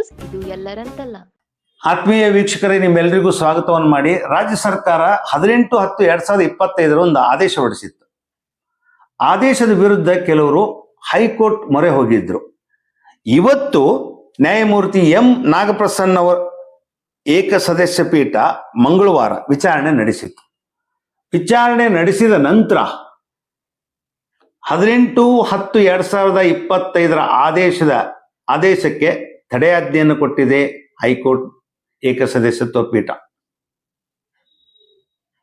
News, ಇದು ಎಲ್ಲರಂತಲ್ಲ. ಆತ್ಮೀಯ ವೀಕ್ಷಕರೇ ನಿಮ್ಮೆಲ್ಲರಿಗೂ ಸ್ವಾಗತವನ್ನು ಮಾಡಿ ರಾಜ್ಯ ಸರ್ಕಾರ ಹದಿನೆಂಟು ಹತ್ತು ಎರಡ್ ಸಾವಿರದ ಇಪ್ಪತ್ತೈದರ ಒಂದು ಆದೇಶ ಹೊರಡಿಸಿತ್ತು. ಆದೇಶದ ವಿರುದ್ಧ ಕೆಲವರು ಹೈಕೋರ್ಟ್ ಮೊರೆ ಹೋಗಿದ್ರು. ಇವತ್ತು ನ್ಯಾಯಮೂರ್ತಿ ಎಂ ನಾಗಪ್ರಸನ್ನ ಅವರ ಏಕ ಸದಸ್ಯ ಪೀಠ ಮಂಗಳವಾರ ವಿಚಾರಣೆ ನಡೆಸಿತು ವಿಚಾರಣೆ ನಡೆಸಿದ ನಂತರ ಹದಿನೆಂಟು ಹತ್ತು ಎರಡ್ ಸಾವಿರದ ಇಪ್ಪತ್ತೈದರ ಆದೇಶದ ಆದೇಶಕ್ಕೆ ತಡೆಯಾಜ್ಞೆಯನ್ನು ಕೊಟ್ಟಿದೆ ಹೈಕೋರ್ಟ್ ಏಕಸದಸ್ಯತ್ವ ಪೀಠ.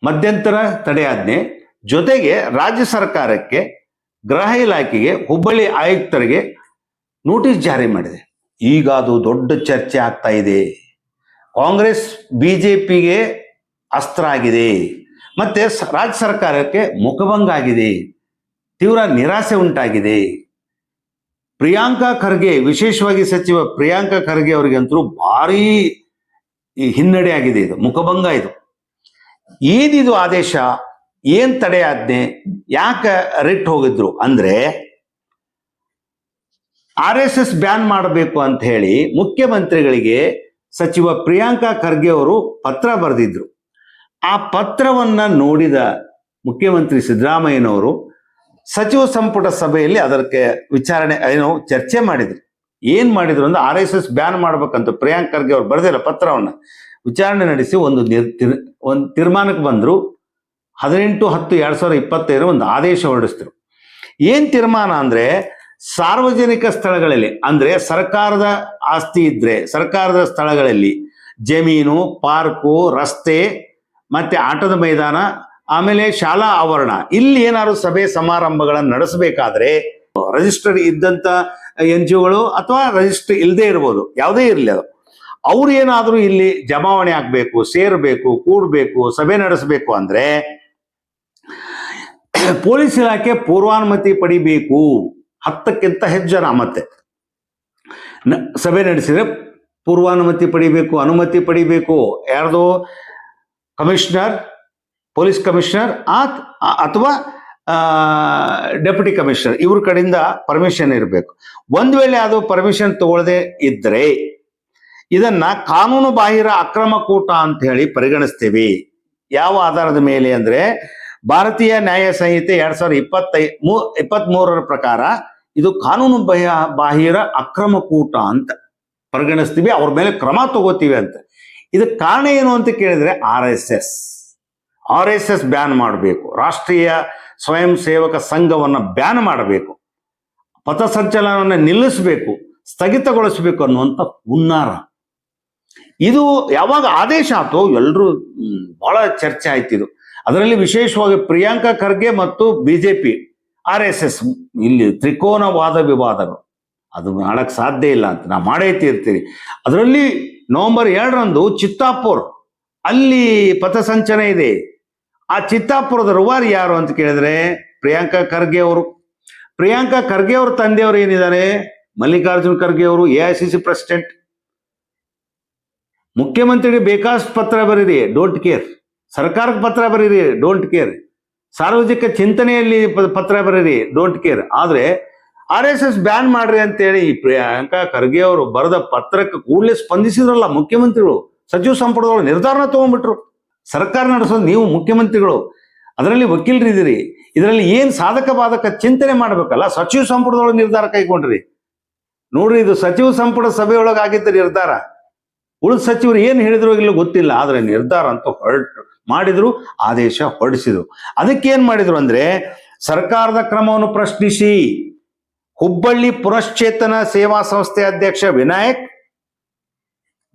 ಮಧ್ಯಂತರ ತಡೆಯಾಜ್ಞೆ, ಜೊತೆಗೆ ರಾಜ್ಯ ಸರ್ಕಾರಕ್ಕೆ ಗೃಹ ಇಲಾಖೆಗೆ ಹುಬ್ಬಳ್ಳಿ ಆಯುಕ್ತರಿಗೆ ನೋಟಿಸ್ ಜಾರಿ ಮಾಡಿದೆ. ಈಗ ಅದು ದೊಡ್ಡ ಚರ್ಚೆ ಆಗ್ತಾ ಇದೆ. ಕಾಂಗ್ರೆಸ್, ಬಿಜೆಪಿಗೆ ಅಸ್ತ್ರ ಆಗಿದೆ. ಮತ್ತೆ ರಾಜ್ಯ ಸರ್ಕಾರಕ್ಕೆ ಮುಖಭಂಗ ಆಗಿದೆ. ತೀವ್ರ ನಿರಾಸೆ ಉಂಟಾಗಿದೆ. ಪ್ರಿಯಾಂಕಾ ಖರ್ಗೆ, ವಿಶೇಷವಾಗಿ ಸಚಿವ ಪ್ರಿಯಾಂಕಾ ಖರ್ಗೆ ಅವರಿಗಂತರೂ ಭಾರಿ ಹಿನ್ನಡೆ ಆಗಿದೆ ಇದು, ಮುಖಭಂಗ ಇದು. ಏನಿದು ಆದೇಶ? ಏನ್ ತಡೆಯಾಜ್ಞೆ ಯಾಕೆ ರಿಟ್ ಹೋಗಿದ್ರು? ಅಂದ್ರೆ ಆರ್ ಎಸ್ ಎಸ್ ಬ್ಯಾನ್ ಮಾಡಬೇಕು ಅಂತ ಹೇಳಿ ಮುಖ್ಯಮಂತ್ರಿಗಳಿಗೆ ಸಚಿವ ಪ್ರಿಯಾಂಕಾ ಖರ್ಗೆ ಅವರು ಪತ್ರ ಬರೆದಿದ್ರು. ಆ ಪತ್ರವನ್ನ ನೋಡಿದ ಮುಖ್ಯಮಂತ್ರಿ ಸಿದ್ದರಾಮಯ್ಯನವರು ಸಚಿವ ಸಂಪುಟ ಸಭೆಯಲ್ಲಿ ಅದಕ್ಕೆ ವಿಚಾರಣೆ, ಏನು, ಚರ್ಚೆ ಮಾಡಿದ್ರು. ಏನ್ ಮಾಡಿದ್ರು ಅಂದ್ರೆ ಆರ್ ಎಸ್ ಎಸ್ ಬ್ಯಾನ್ ಮಾಡ್ಬೇಕಂತ ಪ್ರಿಯಾಂಕ್ ಖರ್ಗೆ ಅವ್ರು ಬರೆದಿಲ್ಲ ಪತ್ರವನ್ನ ವಿಚಾರಣೆ ನಡೆಸಿ ಒಂದು ಒಂದು ತೀರ್ಮಾನಕ್ಕೆ ಬಂದ್ರು. ಹದಿನೆಂಟು, ಹತ್ತು, ಎರಡ್ ಸಾವಿರದ ಇಪ್ಪತ್ತೈದರ ಒಂದು ಆದೇಶ ಹೊರಡಿಸಿದ್ರು. ಏನ್ ತೀರ್ಮಾನ ಅಂದ್ರೆ ಸಾರ್ವಜನಿಕ ಸ್ಥಳಗಳಲ್ಲಿ, ಅಂದ್ರೆ ಸರ್ಕಾರದ ಆಸ್ತಿ ಇದ್ರೆ ಸರ್ಕಾರದ ಸ್ಥಳಗಳಲ್ಲಿ ಜಮೀನು, ಪಾರ್ಕು, ರಸ್ತೆ, ಮತ್ತೆ ಆಟದ ಮೈದಾನ ಆಮೇಲೆ ಶಾಲಾ ಆವರಣ. ಇಲ್ಲಿ ಏನಾದ್ರು ಸಭೆ ಸಮಾರಂಭಗಳನ್ನು ನಡೆಸಬೇಕಾದ್ರೆ ರಿಜಿಸ್ಟರ್ ಇದ್ದಂತ ಎನ್ ಜಿ ಒಗಳು ಅಥವಾ ರಿಜಿಸ್ಟರ್ ಇಲ್ಲದೆ ಇರ್ಬೋದು, ಯಾವುದೇ ಇರಲಿ ಅದು. ಅವ್ರು ಏನಾದರೂ ಇಲ್ಲಿ ಜಮಾವಣೆ ಆಗಬೇಕು, ಸೇರಬೇಕು, ಕೂಡಬೇಕು, ಸಭೆ ನಡೆಸಬೇಕು ಅಂದ್ರೆ ಪೊಲೀಸ್ ಇಲಾಖೆ ಪೂರ್ವಾನುಮತಿ ಪಡಿಬೇಕು. ಹತ್ತಕ್ಕಿಂತ ಹೆಚ್ಚು ಜನ ಮತ್ತೆ. ಸಭೆ ನಡೆಸಿದ್ರೆ ಪೂರ್ವಾನುಮತಿ ಪಡಿಬೇಕು, ಅನುಮತಿ ಪಡಿಬೇಕು. ಯಾರ್ದು? ಕಮಿಷನರ್ ಪೊಲೀಸ್ ಕಮಿಷನರ್ ಅಥವಾ ಡೆಪ್ಯೂಟಿ ಕಮಿಷನರ್, ಇವ್ರ ಕಡೆಯಿಂದ ಪರ್ಮಿಷನ್ ಇರಬೇಕು. ಒಂದು ವೇಳೆ ಅದು ಪರ್ಮಿಷನ್ ತಗೊಳ್ಳದೆ ಇದ್ರೆ, ಇದನ್ನ ಕಾನೂನು ಬಾಹಿರ ಅಕ್ರಮ ಕೂಟ ಅಂತ ಹೇಳಿ ಪರಿಗಣಿಸ್ತೀವಿ. ಯಾವ ಆಧಾರದ ಮೇಲೆ ಅಂದ್ರೆ, ಭಾರತೀಯ ನ್ಯಾಯ ಸಂಹಿತೆ ಎರಡ್ ಸಾವಿರದ ಪ್ರಕಾರ ಇದು ಕಾನೂನು ಬಾಹಿರ ಅಕ್ರಮ ಕೂಟ ಅಂತ ಪರಿಗಣಿಸ್ತೀವಿ. ಅವ್ರ ಮೇಲೆ ಕ್ರಮ ತಗೋತೀವಿ ಅಂತ. ಇದಕ್ಕೆ ಕಾರಣ ಏನು ಅಂತ ಕೇಳಿದ್ರೆ R S S. R S S ban ಮಾಡಬೇಕು. ರಾಷ್ಟ್ರೀಯ ಸ್ವಯಂ ಸೇವಕ ಸಂಘವನ್ನು ಬ್ಯಾನ್ ಮಾಡಬೇಕು. ಪಥಸಂಚಲನವನ್ನು ನಿಲ್ಲಿಸಬೇಕು, ಸ್ಥಗಿತಗೊಳಿಸಬೇಕು ಅನ್ನುವಂಥ ಹುನ್ನಾರ. ಇದು ಯಾವಾಗ ಆದೇಶ ಆಯ್ತು ಎಲ್ಲರೂ ಬಹಳ ಚರ್ಚೆ ಆಯ್ತು ಇದು. ಅದರಲ್ಲಿ ವಿಶೇಷವಾಗಿ ಪ್ರಿಯಾಂಕಾ ಖರ್ಗೆ ಮತ್ತು ಬಿಜೆಪಿ ಆರ್ ಎಸ್ ಎಸ್ ಇಲ್ಲಿ ತ್ರಿಕೋನ ವಾದ ವಿವಾದಗಳು. ಅದು ಮಾಡಕ್ ಸಾಧ್ಯ ಇಲ್ಲ ಅಂತ ನಾ ಮಾಡೇ ತೀರ್ತೀರಿ ಅದರಲ್ಲಿ ನವೆಂಬರ್ ಎರಡರಂದು ಚಿತ್ತಾಪುರ್, ಅಲ್ಲಿ ಪಥಸಂಚಲನ ಇದೆ. ಆ ಚಿತ್ತಾಪುರದ ರೂವಾರಿ ಯಾರು ಅಂತ ಕೇಳಿದ್ರೆ ಪ್ರಿಯಾಂಕಾ ಖರ್ಗೆ ಅವರು. ಪ್ರಿಯಾಂಕಾ ಖರ್ಗೆ ಅವ್ರ ತಂದೆಯವರು ಏನಿದ್ದಾರೆ? ಮಲ್ಲಿಕಾರ್ಜುನ್ ಖರ್ಗೆ ಅವರು, A I C C president ಮುಖ್ಯಮಂತ್ರಿಗೆ ಬೇಕಾದಷ್ಟು ಪತ್ರ ಬರೀರಿ ಡೋಂಟ್ ಕೇರ್ ಸರ್ಕಾರಕ್ಕೆ ಪತ್ರ ಬರೀರಿ ಡೋಂಟ್ ಕೇರ್ ಸಾರ್ವಜನಿಕ ಚಿಂತನೆಯಲ್ಲಿ ಪತ್ರ ಬರೀರಿ ಡೋಂಟ್ ಕೇರ್ ಆದ್ರೆ ಆರ್ ಎಸ್ ಎಸ್ ಬ್ಯಾನ್ ಮಾಡ್ರಿ ಅಂತೇಳಿ ಈ ಪ್ರಿಯಾಂಕಾ ಖರ್ಗೆ ಅವರು ಬರೆದ ಪತ್ರಕ್ಕೆ ಕೂಡಲೇ ಸ್ಪಂದಿಸಿದ್ರಲ್ಲ ಮುಖ್ಯಮಂತ್ರಿಗಳು. ಸಚಿವ ಸಂಪುಟದೊಳಗೆ ನಿರ್ಧಾರನ ತಗೊಂಡ್ಬಿಟ್ರು. ಸರ್ಕಾರ ನಡೆಸೋದು ನೀವು ಮುಖ್ಯಮಂತ್ರಿಗಳು, ಅದರಲ್ಲಿ ವಕೀಲರಿದ್ದೀರಿ ಇದರಲ್ಲಿ ಏನು ಸಾಧಕ ಬಾಧಕ ಚಿಂತನೆ ಮಾಡಬೇಕಲ್ಲ? ಸಚಿವ ಸಂಪುಟದೊಳಗೆ ನಿರ್ಧಾರ ಕೈಗೊಂಡ್ರಿ. ನೋಡ್ರಿ, ಇದು ಸಚಿವ ಸಂಪುಟ ಸಭೆಯೊಳಗೆ ಆಗಿದ್ದ ನಿರ್ಧಾರ. ಉಳಿದ ಸಚಿವರು ಏನು ಹೇಳಿದ್ರು ಇಲ್ಲ ಗೊತ್ತಿಲ್ಲ, ಆದರೆ ನಿರ್ಧಾರ ಅಂತೂ ಹೊರಟು ಮಾಡಿದ್ರು, ಆದೇಶ ಹೊರಡಿಸಿದ್ರು. ಅದಕ್ಕೆ ಏನು ಮಾಡಿದ್ರು ಅಂದ್ರೆ, ಸರ್ಕಾರದ ಕ್ರಮವನ್ನು ಪ್ರಶ್ನಿಸಿ. ಹುಬ್ಬಳ್ಳಿ ಪುನಶ್ಚೇತನ ಸೇವಾ ಸಂಸ್ಥೆ ಅಧ್ಯಕ್ಷ ವಿನಾಯಕ್,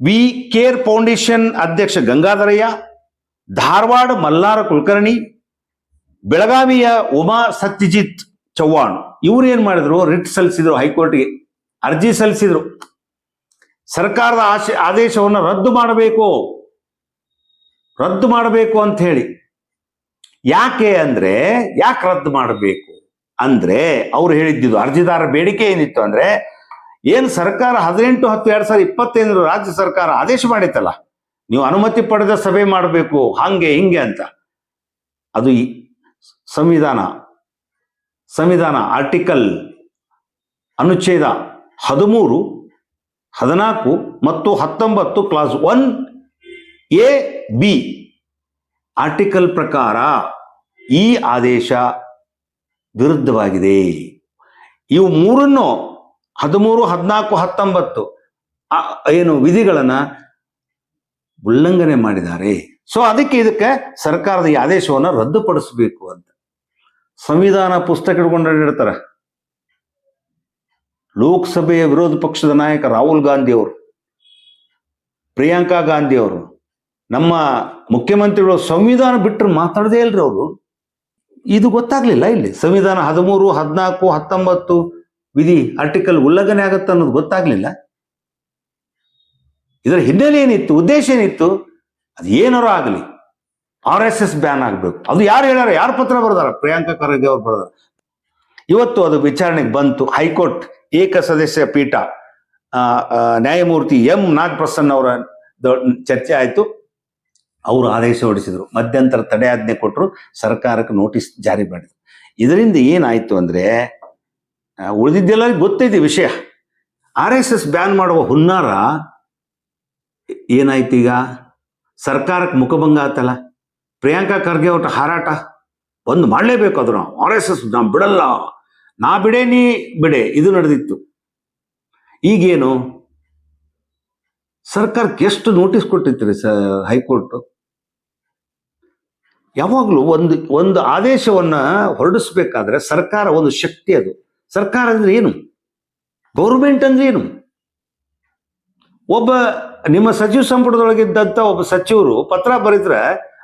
ವಿ ಕೇರ್ ಫೌಂಡೇಶನ್ ಅಧ್ಯಕ್ಷ ಗಂಗಾಧರಯ್ಯ ಧಾರವಾಡ ಮಲ್ಲಾರ ಕುಲಕರ್ಣಿ, ಬೆಳಗಾವಿಯ ಉಮಾ ಸತ್ಯಜಿತ್ ಚೌಹಾಣ್ ಇವ್ರು ಏನ್ ಮಾಡಿದ್ರು? ರಿಟ್ ಸಲ್ಲಿಸಿದ್ರು, ಹೈಕೋರ್ಟ್ಗೆ. ಅರ್ಜಿ ಸಲ್ಲಿಸಿದ್ರು. ಸರ್ಕಾರದ ಆಶೆ, ಆದೇಶವನ್ನು ರದ್ದು ಮಾಡಬೇಕು. ರದ್ದು ಮಾಡಬೇಕು ಅಂತ ಹೇಳಿ. ಯಾಕೆ ಅಂದ್ರೆ, ಯಾಕೆ ರದ್ದು ಮಾಡಬೇಕು ಅಂದ್ರೆ, ಅವ್ರು ಹೇಳಿದ್ದಿದ್ದು ಅರ್ಜಿದಾರ ಬೇಡಿಕೆ ಏನಿತ್ತು ಅಂದ್ರೆ, ಏನು ಸರ್ಕಾರ ಹದಿನೆಂಟು ಹತ್ತು ಎರಡ್ ಸಾವಿರದ ಇಪ್ಪತ್ತೈದರ ರಾಜ್ಯ ಸರ್ಕಾರ ಆದೇಶ ಮಾಡಿತ್ತಲ್ಲ ನೀವು ಅನುಮತಿ ಪಡೆದ ಸಭೆ ಮಾಡಬೇಕು, ಹಾಗೆ, ಹಿಂಗೆ ಅಂತ. ಅದು ಸಂವಿಧಾನ ಸಂವಿಧಾನ ಆರ್ಟಿಕಲ್ ಅನುಚ್ಛೇದ ಹದಿಮೂರು, ಹದಿನಾಲ್ಕು ಮತ್ತು ಹತ್ತೊಂಬತ್ತು clause one A, B article ಪ್ರಕಾರ ಈ ಆದೇಶ ವಿರುದ್ಧವಾಗಿದೆ. ಇವು ಮೂರನ್ನು ಹದಿಮೂರು, ಹದಿನಾಲ್ಕು, ಹತ್ತೊಂಬತ್ತು ಏನು ವಿಧಿಗಳನ್ನ ಉಲ್ಲಂಘನೆ ಮಾಡಿದ್ದಾರೆ. ಸೊ ಅದಕ್ಕೆ ಇದಕ್ಕೆ ಸರ್ಕಾರದ ಈ ಆದೇಶವನ್ನು ರದ್ದುಪಡಿಸಬೇಕು ಅಂತ. ಸಂವಿಧಾನ ಪುಸ್ತಕ ಹಿಡ್ಕೊಂಡು ಹೇಳ್ತಾರೆ ಲೋಕಸಭೆಯ ವಿರೋಧ ಪಕ್ಷದ ನಾಯಕ ರಾಹುಲ್ ಗಾಂಧಿ ಅವರು, ಪ್ರಿಯಾಂಕಾ ಗಾಂಧಿ ಅವರು, ನಮ್ಮ ಮುಖ್ಯಮಂತ್ರಿಗಳು ಸಂವಿಧಾನ ಬಿಟ್ಟರು ಮಾತಾಡದೇ ಇಲ್ರಿ ಅವರು. ಇದು ಗೊತ್ತಾಗ್ಲಿಲ್ಲ ಇಲ್ಲಿ. ಸಂವಿಧಾನ ಹದಿಮೂರು, ಹದಿನಾಲ್ಕು, ಹತ್ತೊಂಬತ್ತು ವಿಧಿ ಆರ್ಟಿಕಲ್ ಉಲ್ಲಂಘನೆ ಆಗತ್ತೆ ಅನ್ನೋದು ಗೊತ್ತಾಗ್ಲಿಲ್ಲ. ಇದರ ಹಿನ್ನೆಲೆ ಏನಿತ್ತು, ಉದ್ದೇಶ ಏನಿತ್ತು, ಅದು ಏನಾರು ಆಗಲಿ ಆರ್ ಎಸ್ ಎಸ್ ಬ್ಯಾನ್ ಆಗಬೇಕು. ಅದು ಯಾರು ಹೇಳಾರ ಯಾರು ಪತ್ರ ಬರೆದಾರ? ಪ್ರಿಯಾಂಕಾ ಖರ್ಗೆ ಅವ್ರು ಬರ್ದಾರ. ಇವತ್ತು ಅದು ವಿಚಾರಣೆಗೆ ಬಂತು, ಹೈಕೋರ್ಟ್ ಏಕ ಸದಸ್ಯ ಪೀಠ ನ್ಯಾಯಮೂರ್ತಿ ಎಂ ನಾಗಪ್ರಸನ್ನ ಅವರ ಚರ್ಚೆ ಆಯಿತು. ಅವರು ಆದೇಶ ಹೊರಡಿಸಿದ್ರು. ಮಧ್ಯಂತರ ತಡೆಯಾಜ್ಞೆ ಕೊಟ್ಟರು ಸರ್ಕಾರಕ್ಕೆ ನೋಟಿಸ್ ಜಾರಿ ಮಾಡಿದ್ರು. ಇದರಿಂದ ಏನಾಯಿತು ಅಂದ್ರೆ ಉಳಿದಿದ್ದೆಲ್ಲ ಗೊತ್ತೈತಿ ವಿಷಯ. ಆರ್ ಎಸ್ ಎಸ್ ಬ್ಯಾನ್ ಮಾಡುವ ಹುನ್ನಾರ ಏನಾಯ್ತು ಈಗ? ಸರ್ಕಾರಕ್ಕೆ ಮುಖಭಂಗ ಆತಲ್ಲ. ಪ್ರಿಯಾಂಕಾ ಖರ್ಗೆ ಅವ್ರ ಹಾರಾಟ. ಒಂದು ಮಾಡಲೇಬೇಕು ಅದು ನಾವು. ಆರ್ ಎಸ್ ಎಸ್ ನಾ ಬಿಡಲ್ಲ. ನಾ ಬಿಡೆ, ನೀ ಬಿಡೆ. ಇದು ನಡೆದಿತ್ತು. ಈಗೇನು? ಸರ್ಕಾರಕ್ಕೆ ಎಷ್ಟು ನೋಟಿಸ್ ಕೊಟ್ಟಿತ್ತು ಸ, ಹೈಕೋರ್ಟ್? ಯಾವಾಗಲೂ ಒಂದು ಒಂದು ಆದೇಶವನ್ನು ಹೊರಡಿಸ್ಬೇಕಾದ್ರೆ ಸರ್ಕಾರ ಒಂದು ಶಕ್ತಿ ಅದು. ಸರ್ಕಾರ ಅಂದ್ರೆ ಏನು? ಗೌರ್ಮೆಂಟ್ ಅಂದ್ರೆ ಏನು? ಒಬ್ಬ ನಿಮ್ಮ ಸಚಿವ ಸಂಪುಟದೊಳಗಿದ್ದಂತ ಒಬ್ಬ ಸಚಿವರು ಪತ್ರ ಬರೆದ್ರೆ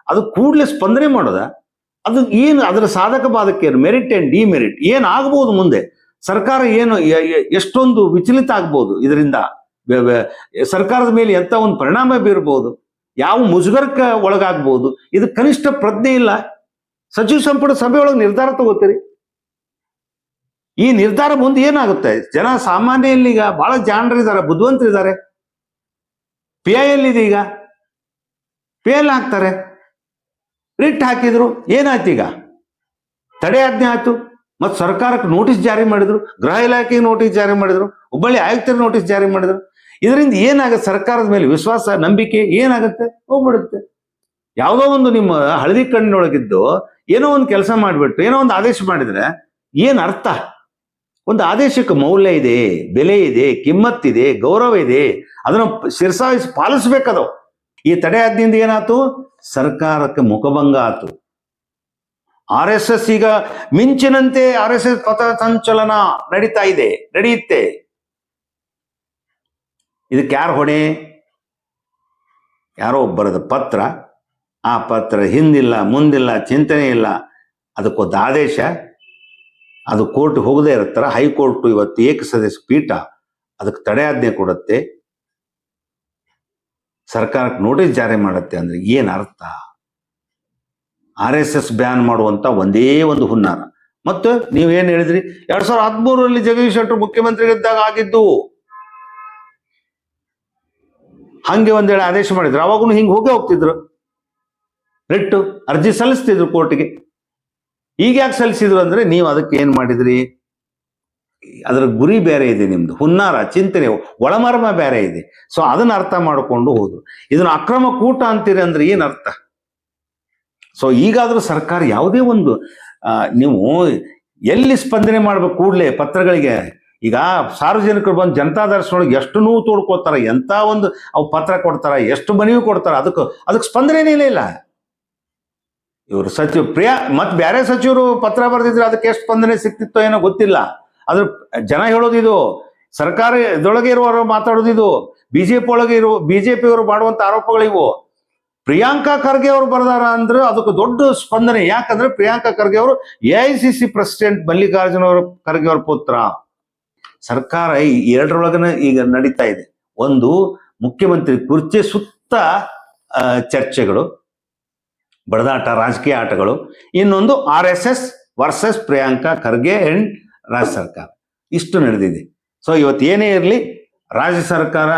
ಅದು ಕೂಡಲೇ ಸ್ಪಂದನೆ ಮಾಡೋದ? ಅದು ಏನು ಅದರ ಸಾಧಕ ಬಾಧಕ ಏನು? ಮೆರಿಟ್ ಆ್ಯಂಡ್ ಡಿಮೆರಿಟ್ ಏನ್ ಆಗ್ಬೋದು ಮುಂದೆ? ಸರ್ಕಾರ ಏನು ಎಷ್ಟೊಂದು ವಿಚಲಿತ ಆಗ್ಬೋದು ಇದರಿಂದ? ಸರ್ಕಾರದ ಮೇಲೆ ಎಂತ ಒಂದು ಪರಿಣಾಮ ಬೀರ್ಬೋದು? ಯಾವ ಮುಜುಗರಕ್ಕೆ ಒಳಗಾಗ್ಬೋದು? ಇದು ಕನಿಷ್ಠ ಪ್ರಜ್ಞೆ ಇಲ್ಲ. ಸಚಿವ ಸಂಪುಟ ಸಭೆಯೊಳಗೆ ನಿರ್ಧಾರ ತಗೋತೀರಿ. ಈ ನಿರ್ಧಾರ ಮುಂದೆ ಏನಾಗುತ್ತೆ? ಜನ ಸಾಮಾನ್ಯ ಈಗ ಬಹಳ ಜಾಣರಿದ್ದಾರೆ, ಬುದ್ಧಿವಂತರಿದ್ದಾರೆ. ಪಿ ಐ ಎಲ್ಲಿದೆ ಈಗ? ಪಿ ಎಲ್ ಹಾಕ್ತಾರೆ? ರಿಟ್ ಹಾಕಿದ್ರು, ಏನಾಯ್ತು ಈಗ? ತಡೆ ಆಜ್ಞೆ ಆಯ್ತು. ಮತ್ತು ಸರ್ಕಾರಕ್ಕೆ ನೋಟಿಸ್ ಜಾರಿ ಮಾಡಿದ್ರು, ಗೃಹ ಇಲಾಖೆಗೆ ನೋಟಿಸ್ ಜಾರಿ ಮಾಡಿದ್ರು, ಹುಬ್ಬಳ್ಳಿ ಆಯುಕ್ತರಿಗೆ ನೋಟಿಸ್ ಜಾರಿ ಮಾಡಿದ್ರು. ಇದರಿಂದ ಏನಾಗುತ್ತೆ? ಸರ್ಕಾರದ ಮೇಲೆ ವಿಶ್ವಾಸ, ನಂಬಿಕೆ ಏನಾಗುತ್ತೆ? ಹೋಗ್ಬಿಡುತ್ತೆ. ಯಾವುದೋ ಒಂದು ನಿಮ್ಮ ಹಳದಿ ಕಣ್ಣಿನೊಳಗಿದ್ದು ಏನೋ ಒಂದು ಕೆಲಸ ಮಾಡಿಬಿಟ್ಟು, ಏನೋ ಒಂದು ಆದೇಶ ಮಾಡಿದ್ರೆ, ಏನು ಅರ್ಥ? ಒಂದು ಆದೇಶಕ್ಕೆ ಮೌಲ್ಯ ಇದೆ, ಬೆಲೆ ಇದೆ ಕಿಮ್ಮತ್ತಿದೆ ಗೌರವ ಇದೆ. ಅದನ್ನು ಶಿರ್ಸಾಯಿಸಿ ಪಾಲಿಸ್ಬೇಕದು. ಈ ತಡೆ ಆಜ್ಞೆಯಿಂದ ಏನಾಯ್ತು? ಸರ್ಕಾರಕ್ಕೆ ಮುಖಭಂಗ ಆತು ಆರ್ ಎಸ್ ಎಸ್ ಈಗ ಮಿಂಚಿನಂತೆ ಆರ್ ಎಸ್ ಎಸ್ ಪಥ ಸಂಚಲನ ನಡೀತಾ ಇದೆ, ನಡೆಯುತ್ತೆ. ಇದಕ್ಕೆ ಯಾರು ಹೊಣೆ? ಯಾರೋ ಒಬ್ಬರದ ಪತ್ರ. ಆ ಪತ್ರ ಹಿಂದಿಲ್ಲ, ಮುಂದಿಲ್ಲ, ಚಿಂತನೆ ಇಲ್ಲ. ಅದಕ್ಕೊಂದು ಆದೇಶ. ಅದು ಕೋರ್ಟ್ ಹೋಗದೇ ಇರ್ತಾರ ಹೈಕೋರ್ಟ್ ಇವತ್ತು ಏಕಸದಸ್ಯ ಪೀಠ ಅದಕ್ಕೆ ತಡೆಯಾಜ್ಞೆ ಕೊಡುತ್ತೆ. ಸರ್ಕಾರಕ್ಕೆ ನೋಟಿಸ್ ಜಾರಿ ಮಾಡುತ್ತೆ ಅಂದ್ರೆ ಏನು ಅರ್ಥ? ಆರ್ ಎಸ್ ಎಸ್ ಬ್ಯಾನ್ ಮಾಡುವಂತ ಒಂದೇ ಒಂದು ಹುನ್ನಾರ. ಮತ್ತು ಏನು ಹೇಳಿದ್ರಿ? ಎರಡ್ ಸಾವಿರದ ಹದಿಮೂರರಲ್ಲಿ ಜಗದೀಶ್ ಶೆಟ್ಟರ್ ಮುಖ್ಯಮಂತ್ರಿಗಳಿದ್ದಾಗ ಆಗಿದ್ದು. ಹಂಗೆ ಒಂದೇಳೆ ಆದೇಶ ಮಾಡಿದ್ರು. ಅವಾಗೂ ಹಿಂಗೆ ಹೋಗೇ ಹೋಗ್ತಿದ್ರು. ರಿಟ್ಟು ಅರ್ಜಿ ಸಲ್ಲಿಸ್ತಿದ್ರು ಕೋರ್ಟ್ಗೆ. ಈಗ ಯಾಕೆ ಸಲ್ಲಿಸಿದ್ರು ಅಂದ್ರೆ ನೀವು ಅದಕ್ಕೆ ಏನು ಮಾಡಿದ್ರಿ? ಅದರ ಗುರಿ ಬೇರೆ ಇದೆ ನಿಮ್ದು, ಹುನ್ನಾರ, ಚಿಂತನೆ, ಒಳಮರ್ಮ ಬೇರೆ ಇದೆ. ಸೊ ಅದನ್ನ ಅರ್ಥ ಮಾಡಿಕೊಂಡು ಹೋದ್ರು. ಇದನ್ನ ಅಕ್ರಮ ಕೂಟ ಅಂತೀರಿ ಅಂದ್ರೆ ಏನ್ ಅರ್ಥ? ಸೊ ಈಗಾದ್ರೂ ಸರ್ಕಾರ ಯಾವುದೇ ಒಂದು ನೀವು ಎಲ್ಲಿ ಸ್ಪಂದನೆ ಮಾಡ್ಬೇಕು ಕೂಡಲೇ ಪತ್ರಗಳಿಗೆ? ಈಗ ಸಾರ್ವಜನಿಕರು ಬಂದು ಜನತಾ ದರ್ಶನೊಳಗೆ ಎಷ್ಟು ನೋವು ತೋಡ್ಕೋತಾರ, ಎಂತ ಒಂದು ಅವು ಪತ್ರ ಕೊಡ್ತಾರ, ಎಷ್ಟು ಮನವಿ ಕೊಡ್ತಾರ, ಅದಕ್ಕೆ ಅದಕ್ಕೆ ಸ್ಪಂದನೆ ಇಲ್ಲ. ಇವರು ಸಚಿವ, ಪ್ರಿಯಾ ಮತ್ ಬೇರೆ ಸಚಿವರು ಪತ್ರ ಬರೆದಿದ್ರೆ ಅದಕ್ಕೆ ಎಷ್ಟು ಸ್ಪಂದನೆ ಸಿಕ್ತಿತ್ತೋ ಏನೋ ಗೊತ್ತಿಲ್ಲ. ಅದ್ರ ಜನ ಹೇಳೋದು ಇದು ಸರ್ಕಾರ ಇದೊಳಗೆ ಇರುವವರು ಮಾತಾಡೋದು ಇದು, ಬಿಜೆಪಿ ಒಳಗೆ ಇರುವ ಬಿಜೆಪಿ ಅವರು ಮಾಡುವಂತ ಆರೋಪಗಳಿವು ಪ್ರಿಯಾಂಕಾ ಖರ್ಗೆ ಅವರು ಬರೆದಾರ ಅಂದ್ರೆ ಅದಕ್ಕೆ ದೊಡ್ಡ ಸ್ಪಂದನೆ. ಯಾಕಂದ್ರೆ ಪ್ರಿಯಾಂಕಾ ಖರ್ಗೆ ಅವರು A I C C president Mallikarjuna ಅವರ, ಖರ್ಗೆ ಅವರ ಪುತ್ರ. ಸರ್ಕಾರ ಈ ಎರಡರೊಳಗನ ಈಗ ನಡೀತಾ ಇದೆ. ಒಂದು ಮುಖ್ಯಮಂತ್ರಿ ಕುರ್ಚಿ ಸುತ್ತ ಚರ್ಚೆಗಳು. ಬಡದಾಟ, ರಾಜಕೀಯ ಆಟಗಳು. ಇನ್ನೊಂದು R S S versus Priyanka Kharge and ರಾಜ್ಯ ಸರ್ಕಾರ. ಇಷ್ಟು ನಡೆದಿದೆ. ಸೊ ಇವತ್ತು ಏನೇ ಇರಲಿ, ರಾಜ್ಯ ಸರ್ಕಾರ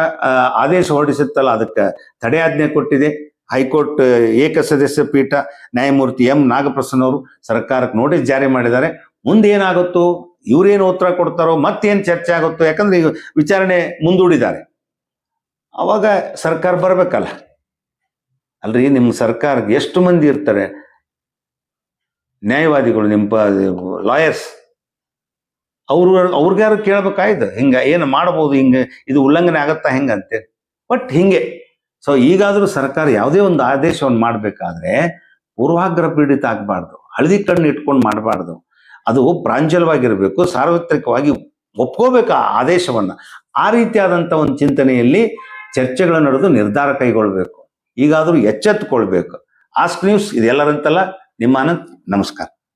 ಆದೇಶ ಹೊರಡಿಸುತ್ತಲ್ಲ, ಅದಕ್ಕೆ ತಡೆಯಾಜ್ಞೆ ಕೊಟ್ಟಿದೆ. ಹೈಕೋರ್ಟ್ ಏಕ ಸದಸ್ಯ ಪೀಠ, ನ್ಯಾಯಮೂರ್ತಿ ಎಂ. ನಾಗಪ್ರಸನ್ನ ಅವರು ಸರ್ಕಾರಕ್ಕೆ ನೋಟಿಸ್ ಜಾರಿ ಮಾಡಿದ್ದಾರೆ. ಮುಂದೆ ಏನಾಗುತ್ತೋ, ಇವ್ರೇನು ಉತ್ತರ ಕೊಡ್ತಾರೋ, ಮತ್ತೇನು ಚರ್ಚೆ ಆಗುತ್ತೋ, ಯಾಕಂದ್ರೆ ಈಗ ವಿಚಾರಣೆ ಮುಂದೂಡಿದ್ದಾರೆ. ಅವಾಗ ಸರ್ಕಾರ ಬರಬೇಕಲ್ಲ. ಅಲ್ರಿ ನಿಮ್ಮ ಸರ್ಕಾರಕ್ಕೆ ಎಷ್ಟು ಮಂದಿ ಇರ್ತಾರೆ? ನ್ಯಾಯವಾದಿಗಳು ನಿಮ್ಮ ಲಾಯರ್ಸ್. ಅವರು ಅವ್ರಿಗಾರು ಕೇಳಬೇಕಾಯ್ತು? ಹಿಂಗ ಏನು ಮಾಡ್ಬೋದು, ಹಿಂಗೆ, ಇದು ಉಲ್ಲಂಘನೆ ಆಗತ್ತಾ ಹೆಂಗಂತೆ ಬಟ್ ಹಿಂಗೆ. ಸೊ ಈಗಾದರೂ ಸರ್ಕಾರ ಯಾವುದೇ ಒಂದು ಆದೇಶವನ್ನು ಮಾಡಬೇಕಾದ್ರೆ ಪೂರ್ವಾಗ್ರಹ ಪೀಡಿತ ಆಗಬಾರ್ದು. ಹಳದಿ ಕಣ್ಣು ಇಟ್ಕೊಂಡು ಮಾಡಬಾರ್ದು. ಅದು ಪ್ರಾಂಜಲವಾಗಿರಬೇಕು, ಸಾರ್ವತ್ರಿಕವಾಗಿ ಒಪ್ಕೋಬೇಕು ಆ ಆದೇಶವನ್ನು. ಆ ರೀತಿಯಾದಂಥ ಒಂದು ಚಿಂತನೆಯಲ್ಲಿ ಚರ್ಚೆಗಳನ್ನು ನಡೆದು ನಿರ್ಧಾರ ಕೈಗೊಳ್ಬೇಕು. ಈಗಾದರೂ ಎಚ್ಚೆತ್ತುಕೊಳ್ಬೇಕು. ಆಸ್ಕ್ ನ್ಯೂಸ್ ಇದೆಲ್ಲರಂತಲ್ಲ ನಿಮ್ಮ ಅನಂತ್ ನಮಸ್ಕಾರ.